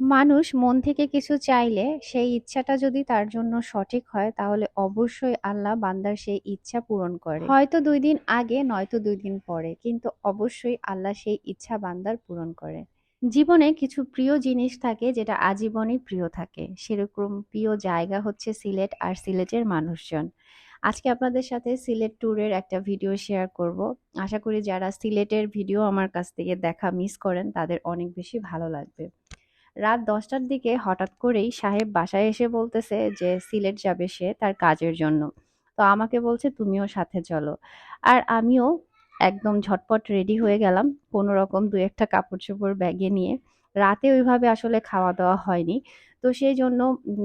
মানুষ মন থেকে কিছু চাইলে সেই ইচ্ছাটা যদি তার জন্য সঠিক হয়, তাহলে অবশ্যই আল্লাহ বান্দার সেই ইচ্ছা পূরণ করে। হয়তো দুই দিন আগে, নয়তো দুই দিন পরে, কিন্তু অবশ্যই আল্লাহ সেই ইচ্ছা বান্দার পূরণ করে। জীবনে কিছু প্রিয় জিনিস থাকে যেটা আজীবনই প্রিয় থাকে। সেরকম প্রিয় জায়গা হচ্ছে সিলেট আর সিলেটের মানুষজন। আজকে আপনাদের সাথে সিলেট ট্যুরের একটা ভিডিও শেয়ার করব। আশা করি যারা সিলেটের ভিডিও আমার কাছ থেকে দেখা, মিস করেন, তাদের অনেক বেশি ভালো লাগবে। রাত দশটার দিকে হঠাৎ করেই সাহেব বাসায় এসে বলতেছে যে সিলেট যাবে সে তার কাজের জন্য। তো আমাকে বলছে, তুমিও সাথে চলো। আর আমিও একদম ঝটপট রেডি হয়ে গেলাম কোনো রকম দু একটা কাপড় চোপড় ব্যাগে নিয়ে। রাতে ওইভাবে আসলে খাওয়া দাওয়া হয়নি। তো সেই জন্য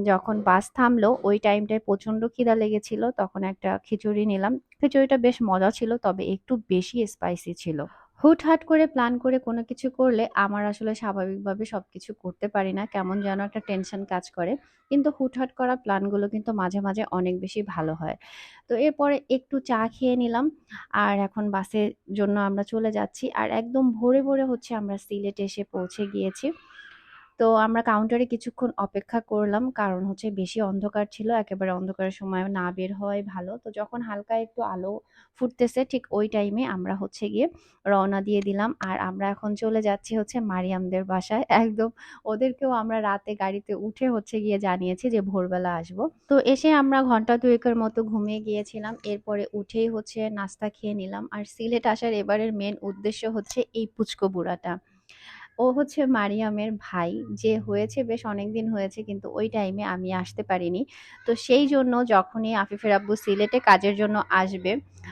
যখন বাস থামলো, ওই টাইমটায় প্রচণ্ড খিদা লেগেছিল, তখন একটা খিচুড়ি নিলাম। খিচুড়িটা বেশ মজা ছিল, তবে একটু বেশি স্পাইসি ছিল। হুটহাট করে প্ল্যান করে কোনো কিছু করলে আমার আসলে স্বাভাবিকভাবে সব কিছু করতে পারি না। কেমন যেন একটা টেনশন কাজ করে। কিন্তু হুটহাট করা প্ল্যানগুলো কিন্তু মাঝে মাঝে অনেক বেশি ভালো হয়। তো এরপরে একটু চা খেয়ে নিলাম। আর এখন বাসের জন্য আমরা চলে যাচ্ছি। আর একদম ভোরে ভোরে হচ্ছে আমরা সিলেট এসে পৌঁছে গিয়েছি। তো আমরা কাউন্টারে কিছুক্ষণ অপেক্ষা করলাম। কারণ হচ্ছে বেশি অন্ধকার ছিল, একেবারে অন্ধকারের সময় না বের হওয়াই ভালো। তো যখন হালকা একটু আলো ফুটতেছে, ঠিক ওই টাইমে আমরা হচ্ছে গিয়ে রওনা দিয়ে দিলাম। আর আমরা এখন চলে যাচ্ছি হচ্ছে মারিয়ামদের বাসায়। একদম ওদেরকেও আমরা রাতে গাড়িতে উঠে হচ্ছে গিয়ে জানিয়েছি যে ভোরবেলা আসব। তো এসে আমরা ঘণ্টা দুয়েকের মতো ঘুমিয়ে গিয়েছিলাম। এরপরে উঠেই হচ্ছে নাস্তা খেয়ে নিলাম। আর সিলেট আসার এবারের মেন উদ্দেশ্য হচ্ছে এই পুচকো বুড়াটা। ও হচ্ছে মারিয়ামের ভাই। যে হয়েছে বেশ অনেক দিন হয়েছে কিন্তু ওই টাইমে আমি আসতে পারিনি। তো সেই জন্য যখনই আফিফের আব্বু সিলেটে কাজের জন্য আসবে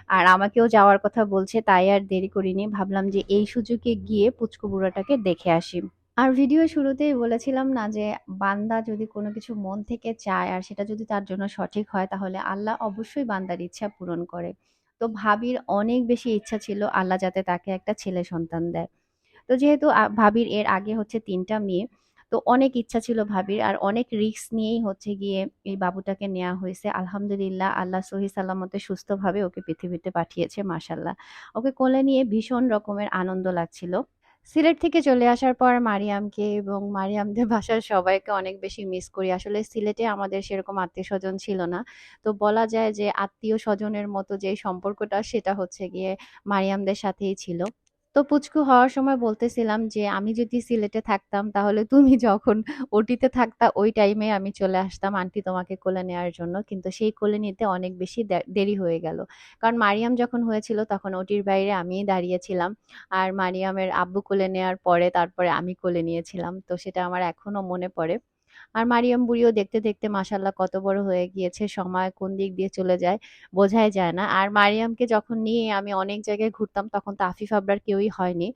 আর আমাকেও যাওয়ার কথা বলছে তাই আর দেরি করিনি ভাবলাম যে এই সুযোগে গিয়ে পুচকু বুড়াটাকে দেখে আসি। আর ভিডিও শুরুতেই বলেছিলাম না যে বান্দা যদি কোনো কিছু মন থেকে চায় আর সেটা যদি তার জন্য সঠিক হয় তাহলে আল্লাহ অবশ্যই বান্দার ইচ্ছা পূরণ করে। তো ভাবির অনেক বেশি ইচ্ছা ছিল আল্লাহ যাতে তাকে একটা ছেলে সন্তান দেয়। তো যেহেতু ভাবির এর আগে হচ্ছে তিনটা মেয়ে, তো অনেক ইচ্ছা ছিল ভাবির আর অনেক রিস্ক নিয়েই হচ্ছে গিয়ে এই বাবুটাকে নেওয়া হয়েছে। আলহামদুলিল্লাহ, আল্লাহ সহি সাল্লামতে সুস্থভাবে ওকে পৃথিবীতে পাঠিয়েছে মাসাল্লাহ ওকে কোলে নিয়ে ভীষণ রকমের আনন্দ লাগছিল। সিলেট থেকে চলে আসার পর মারিয়ামকে এবং মারিয়ামদের বাসার সবাইকে অনেক বেশি মিস করি। আসলে সিলেটে আমাদের সেরকম আত্মীয় স্বজন ছিল না। তো বলা যায় যে আত্মীয় স্বজনের মতো যে সম্পর্কটা, সেটা হচ্ছে গিয়ে মারিয়ামদের সাথেই ছিল। তো পুচকু হওয়ার সময় বলতেছিলাম যে, আমি যদি সিলেটে থাকতাম, তাহলে তুমি যখন ওটিতে থাকতা, ওই টাইমে আমি চলে আসতাম আন্টি তোমাকে কোলে নেওয়ার জন্য। কিন্তু সেই কোলে নিতে অনেক বেশি দেরি হয়ে গেল। কারণ মারিয়াম যখন হয়েছিল, তখন ওটির বাইরে আমিই দাঁড়িয়েছিলাম। আর মারিয়ামের আব্বু কোলে নেওয়ার পরে, তারপরে আমি কোলে নিয়েছিলাম। তো সেটা আমার এখনও মনে পড়ে। আর মারিয়াম বুড়িও দেখতে দেখতে মাসাল্লাহ কত বড় হয়ে গিয়েছে। সময় কোন দিক দিয়ে চলে যায় বোঝাই যায় না। আর মারিয়ামকে যখন নিয়ে আমি অনেক জায়গায় ঘুরতাম, তখন তো আফিফ আবরার কেউই হয়নি।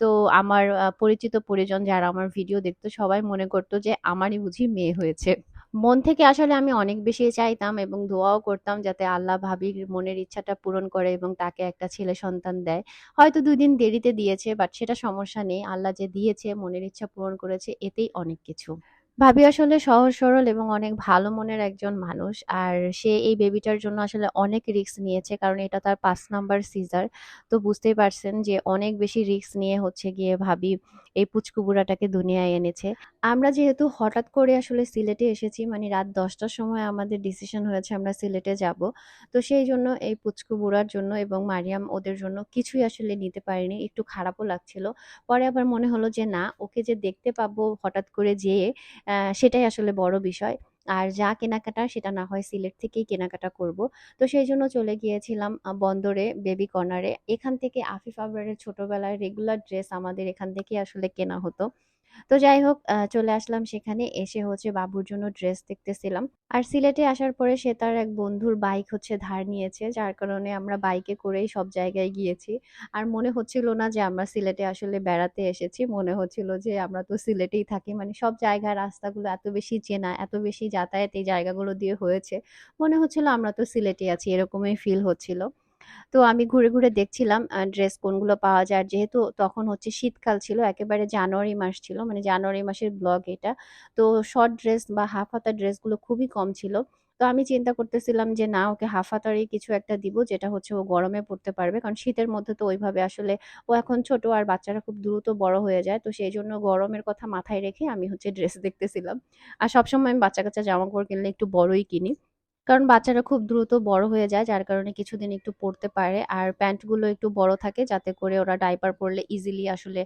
তো আমার পরিচিত পরিজন যারা আমার ভিডিও দেখতো, সবাই মনে করতো যে আমারই বুঝি মেয়ে হয়েছে। মন থেকে আসলে আমি অনেক বেশি চাইতাম এবং দোয়াও করতাম যাতে আল্লাহ ভাবির মনের ইচ্ছাটা পূরণ করে এবং তাকে একটা ছেলে সন্তান দেয়। হয়তো দুই দিন দেরিতে দিয়েছে, বাট সেটা সমস্যা নেই। আল্লাহ যে দিয়েছে, মনের ইচ্ছা পূরণ করেছে, এতেই অনেক কিছু। ভাবি আসলে সহজ, সরল এবং অনেক ভালো মনের একজন মানুষ। আর সে এই বেবিটার জন্য আসলে অনেক রিস্ক নিয়েছে কারণ এটা তার পাঁচ নাম্বার সিজার তো বুঝতেই পারছেন যে অনেক বেশি রিস্ক নিয়ে হচ্ছে গিয়ে ভাবি এই পুচকু বুড়াটাকে দুনিয়ায় এনেছে। আমরা যেহেতু হঠাৎ করে আসলে সিলেটে এসেছি মানে রাত দশটার সময় আমাদের ডিসিশন হয়েছে আমরা সিলেটে যাব। তো সেই জন্য এই পুচকু বুড়ার জন্য এবং মারিয়াম ওদের জন্য কিছুই আসলে নিতে পারিনি, একটু খারাপও লাগছিল। পরে আবার মনে হলো যে না, ওকে যে দেখতে পাবো হঠাৎ করে যেয়ে সেটাই আসলে বড় বিষয়। আর যা কেনাকাটা সেটা না হয় সিলেট থেকেই কেনাকাটা করব। তো সেই জন্য চলে গিয়েছিলাম বন্দরে, বেবি কর্নারে। এখান থেকে আফিফ আবরারের ছোটবেলায় রেগুলার ড্রেস আমাদের এখান থেকে আসলে কেনা হতো। তো যাই হোক চলে আসলাম সেখানে। এসে হচ্ছে বাবুর জন্য ড্রেস দেখতেছিলাম। আর সিলেটে আসার পরে সে তার এক বন্ধুর বাইক হচ্ছে ধার নিয়েছে, যার কারণে আমরা বাইকে করেই সব জায়গায় গিয়েছি। আর মনে হচ্ছিল না যে আমরা সিলেটে আসলে বেড়াতে এসেছি। মনে হচ্ছিল যে আমরা তো সিলেটেই থাকি। মানে সব জায়গার রাস্তাগুলো এত বেশি চেনা, এত বেশি যাতায়াত এই জায়গাগুলো দিয়ে হয়েছে। মনে হচ্ছিল আমরা তো সিলেটে আছি, এরকমই ফিল হচ্ছিল। তো আমি ঘুরে ঘুরে দেখছিলাম ড্রেস কোনগুলো পাওয়া যায়। যেহেতু তখন হচ্ছে শীতকাল ছিল, একেবারে জানুয়ারি মাস ছিল মানে জানুয়ারি মাসের ব্লগ এটা। তো শর্ট ড্রেস বা হাফ হাতা ড্রেসগুলো খুবই কম ছিল। তো আমি চিন্তা করতেছিলাম যে, না, ওকে হাফহাতারি কিছু একটা দিব, যেটা হচ্ছে ও গরমে পড়তে পারবে। কারণ শীতের মধ্যে তো ওইভাবে আসলে ও এখন ছোট আর বাচ্চারা খুব দ্রুত বড় হয়ে যায়। তো সেই জন্য গরমের কথা মাথায় রেখে আমি হচ্ছে ড্রেস দেখতেছিলাম। আর সবসময় আমি বাচ্চা কাচ্চা জামা কাপড় কিনলে একটু বড়ই কিনি। কারণ বাচ্চারা খুব দ্রুত বড় হয়ে যায়, যার কারণে কিছুদিন একটু পড়তে পারে। আর প্যান্টগুলো একটু বড় থাকে, যাতে করে ওরা ডাইপার পরলে ইজিলি আসলে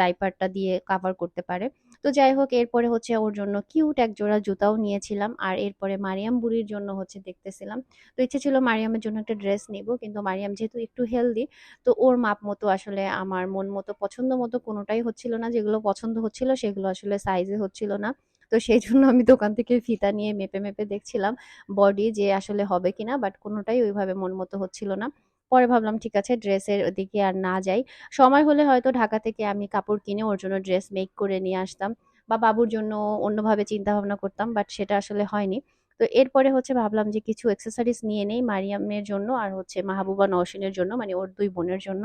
ডাইপারটা দিয়ে কাভার করতে পারে। তো যাই হোক, এরপরে হচ্ছে ওর জন্য কিউট এক জোড়া জুতাও নিয়েছিলাম। আর এরপরে মারিয়াম বুড়ির জন্য হচ্ছে দেখতেছিলাম। তো ইচ্ছে ছিল মারিয়ামের জন্য একটা ড্রেস নিব, কিন্তু মারিয়াম যেহেতু একটু হেলদি তো ওর মাপ মতো আসলে আমার মন মতো, পছন্দ মতো কোনোটাই হচ্ছিল না। যেগুলো পছন্দ হচ্ছিল, সেগুলো আসলে সাইজে হচ্ছিল না। তো সেই জন্য আমি দোকান থেকে ফিতা নিয়ে মেপে মেপে দেখছিলাম বডি যে আসলে হবে কিনা বাট কোনোটাই ওইভাবে মন মতো হচ্ছিল না। পরে ভাবলাম, ঠিক আছে, ড্রেসের দিকে আর না যাই। সময় হলে হয়তো ঢাকা থেকে আমি কাপড় কিনে ওর জন্য ড্রেস মেক করে নিয়ে আসতাম বা বাবুর জন্য অন্যভাবে চিন্তা ভাবনা করতাম বাট সেটা আসলে হয়নি। তো এরপরে হচ্ছে ভাবলাম যে কিছু অ্যাক্সেসরিজ নিয়ে নেই মারিয়ামের জন্য আর হচ্ছে মাহবুবা নওশিনের জন্য মানে ওর দুই বোনের জন্য।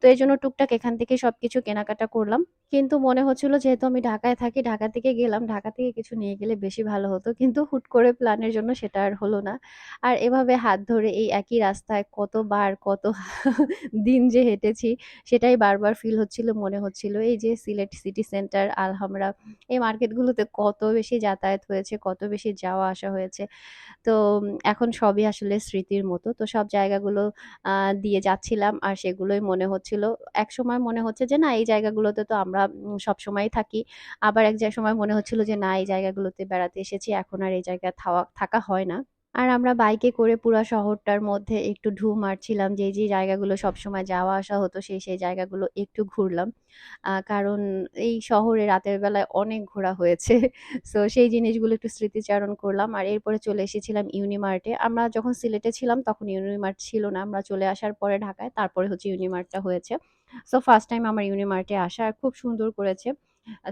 তো এই জন্য টুকটাক এখান থেকে সবকিছু কেনাকাটা করলাম। কিন্তু মনে হচ্ছিল যেহেতু আমি ঢাকায় থাকি, ঢাকা থেকে গেলাম, ঢাকা থেকে কিছু নিয়ে গেলে বেশি ভালো হতো। কিন্তু হুট করে প্ল্যানের জন্য সেটা আর হলো না। আর এভাবে হাত ধরে এই একই রাস্তায় কতবার, কত দিন যে হেঁটেছি, সেটাই বারবার ফিল হচ্ছিল, মনে হচ্ছিল, এই যে সিলেট সিটি সেন্টার আলহামরা, এই মার্কেটগুলোতে কত বেশি যাতায়াত হয়েছে, কত বেশি যাওয়া আসা হয়েছে। তো এখন সবই আসলে স্মৃতির মতো। তো সব জায়গাগুলো দিয়ে যাচ্ছিলাম আর সেগুলোই মনে হচ্ছিল। এক সময় মনে হচ্ছে যে, না, এই জায়গাগুলোতে তো আমরা সব সময় থাকি। আবার এক সময় মনে হচ্ছিল যে, না, এই জায়গাগুলোতে বেড়াতে এসেছি, এখন আর এই জায়গায় থাকা হয় না। আর আমরা বাইকে করে পুরো শহরটার মধ্যে একটু ঢু মারছিলাম যে যে জায়গাগুলো সবসময় যাওয়া আসা হতো সেই সেই জায়গাগুলো একটু ঘুরলাম। কারণ এই শহরে রাতের বেলায় অনেক ঘোরা হয়েছে। সো সেই জিনিসগুলো একটু স্মৃতিচারণ করলাম আর এরপরে চলে এসেছিলাম ইউনিমার্টে। আমরা যখন সিলেটে ছিলাম তখন ইউনিমার্ট ছিল না, আমরা চলে আসার পরে ঢাকায়, তারপরে হচ্ছে ইউনিমার্টটা হয়েছে। সো ফার্স্ট টাইম আমার ইউনিমার্টে আসা, আর খুব সুন্দর করেছে।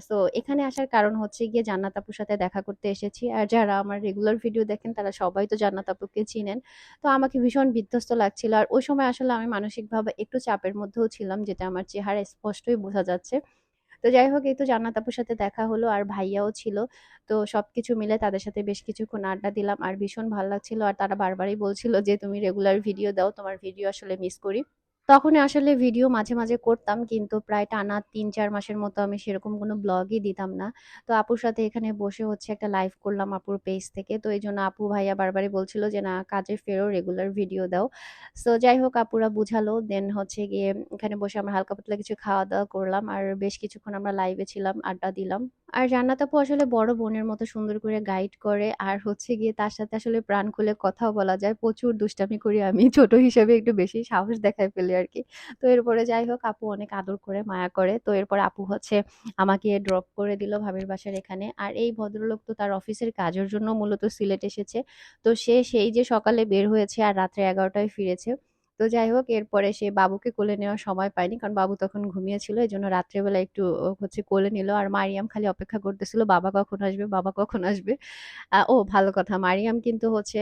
সো এখানে আসার কারণ হচ্ছে গিয়ে জান্নাত আপুর সাথে দেখা করতে এসেছি। আর যারা আমার রেগুলার ভিডিও দেখেন, তারা সবাই তো জান্নাত আপুকে চিনেন। তো আমাকে ভীষণ বিধ্বস্ত লাগছিল। আর ওই সময় আসলে আমি মানসিকভাবে একটু চাপের মধ্যেও ছিলাম, যেটা আমার চেহারা স্পষ্টই বোঝা যাচ্ছে। তো যাই হোক, এই তো জান্নাত আপুর সাথে দেখা হলো আর ভাইয়াও ছিল। তো সবকিছু মিলে তাদের সাথে বেশ কিছুক্ষণ আড্ডা দিলাম। আর ভীষণ ভালো লাগছিল। আর তারা বারবারই বলছিল যে, তুমি রেগুলার ভিডিও দাও, তোমার ভিডিও আসলে মিস করি। তখন আসলে ভিডিও মাঝে মাঝে করতাম, কিন্তু প্রায় টানা তিন চার মাসের মতো আমি সেরকম কোনো ব্লগই দিতাম না। তো আপুর সাথে এখানে বসে হচ্ছে একটা লাইভ করলাম আপুর পেজ থেকে। তো এই জন্য আপু ভাইয়া বারবারই বলছিল যে, না, কাজে ফেরো রেগুলার ভিডিও দাও। সো যাই হোক, আপুরা বুঝালো। দেন হচ্ছে গিয়ে এখানে বসে আমরা হালকা পাতলা কিছু খাওয়া দাওয়া করলাম। আর বেশ কিছুক্ষণ আমরা লাইভে ছিলাম, আড্ডা দিলাম। আর জান্নাত আপু আসলে বড় বোনের মতো সুন্দর করে গাইড করে। আর হচ্ছে গিয়ে তার সাথে আসলে প্রাণ খুলে কথাও বলা যায়। প্রচুর দুষ্টামি করি আমি, ছোট হিসেবে একটু বেশি সাহস দেখায় ফেলি আর কি তো এরপরে যাই হোক, আপু অনেক আদর করে, মায়া করে। তো এরপর আপু হচ্ছে আমাকে ড্রপ করে দিল ভাবির বাসার এখানে। আর এই ভদ্রলোক তো তার অফিসের কাজের জন্য মূলত সিলেট এসেছে। তো সে সেই যে সকালে বের হয়েছে আর রাত্রে এগারোটায় ফিরেছে। তো যাই হোক, এরপরে সে বাবুকে কোলে নেওয়ার সময় পায়নি। কারণ বাবু তখন ঘুমিয়েছিল এই জন্য রাত্রেবেলা একটু হচ্ছে কোলে নিল। আর মারিয়াম খালি অপেক্ষা করতেছিল, বাবা কখন আসবে? বাবা কখন আসবে? ও ভালো কথা, মারিয়াম কিন্তু হচ্ছে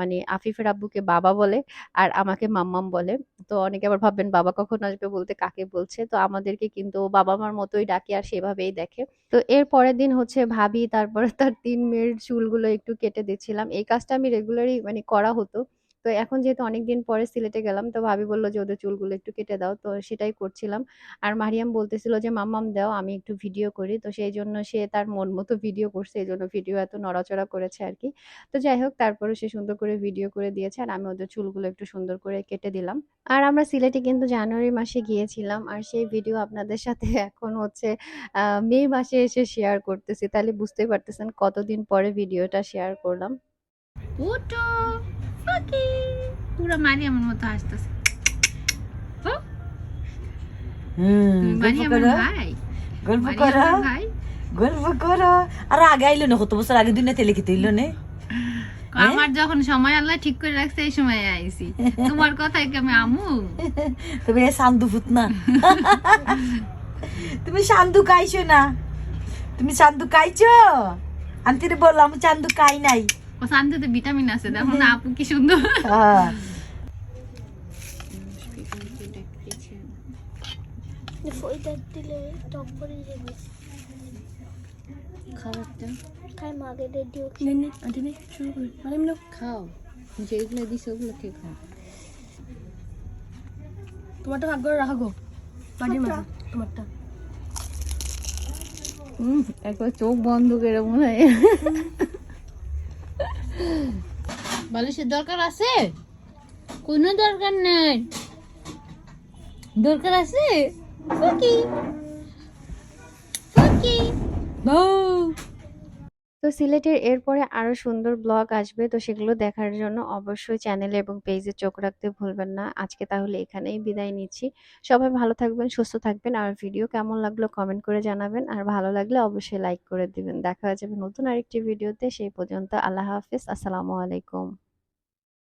মানে আফিফের আব্বুকে বাবা বলে আর আমাকে মাম্মাম বলে। তো অনেকে আবার ভাববেন, বাবা কখন আসবে? বলতে কাকে বলছে? তো আমাদেরকে কিন্তু বাবা মার মতোই ডাকে আর সেভাবেই দেখে। তো এর পরের দিন হচ্ছে ভাবি, তারপরে তার তিন মেয়ের চুলগুলো একটু কেটে দিচ্ছিলাম। এই কাজটা আমি রেগুলারই মানে করা হতো। তো এখন যেহেতু অনেকদিন পরে সিলেটে গেলাম, তো ভাবি বলল যে ওদের চুলগুলো একটু কেটে দাও, তো সেটাই করছিলাম। আর মারিয়াম বলতেছিল যে, মাম্মাম, দাও, আমি একটু ভিডিও করি। তো সেই জন্য সে তার মন মতো ভিডিও করছে, এই জন্য ভিডিও এত নড়াচড়া করেছে আর কি। তো যাই হোক, তারপরে সে সুন্দর করে ভিডিও করে দিয়েছে, আর আমি ওদের চুলগুলো একটু সুন্দর করে কেটে দিলাম। আর আমরা সিলেটে কিন্তু জানুয়ারি মাসে গিয়েছিলাম, আর সেই ভিডিও আপনাদের সাথে এখন হচ্ছে মে মাসে এসে শেয়ার করতেছি। তাহলে বুঝতেই পারতেছেন কতদিন পরে ভিডিওটা শেয়ার করলাম। ফাঁকি পুরো মারিয়ামের মতো গল্প করো। গল্প করো। আর আগে আইলো না কত বছর আগে দুনিয়াতে লিখিতে ইলো নে। আমার যখন সময় আল্লাহ ঠিক করে রাখছে এই সময় আইছি। তোমার কথাই কি আমি আমু? তুমি সান্দু ফুত না তুমি সান্দু খাইছো না। তুমি সান্দু খাইছো আন্তিরে বলল আমি চান্দু খাই নাই। ও শান্তিতে ভিটামিন আছে দেখো না আপু কি সুন্দর। হ্যাঁ। খাও। যেগুলো দিছে ওগুলো কে খাও। তোমারটা ভাগ করে রাখো মাটির তোমারটা। হুম একবার চোখ বন্ধ করে মনে হয়। বালিশের দরকার আছে? কোনো দরকার নাই। দরকার আছে? ফুকি বউ। তো সিলেটের এরপরে আরও সুন্দর ব্লগ আসবে, তো সেগুলো দেখার জন্য অবশ্যই চ্যানেলে এবং পেজে চোখ রাখতে ভুলবেন না। আজকে তাহলে এখানেই বিদায় নিচ্ছি। সবাই ভালো থাকবেন, সুস্থ থাকবেন। আর ভিডিও কেমন লাগল কমেন্ট করে জানাবেন। আর ভালো লাগলে অবশ্যই লাইক করে দিবেন। দেখা যাবে নতুন আরেকটি ভিডিওতে সেই পর্যন্ত আল্লাহ হাফিজ। আসসালামু আলাইকুম।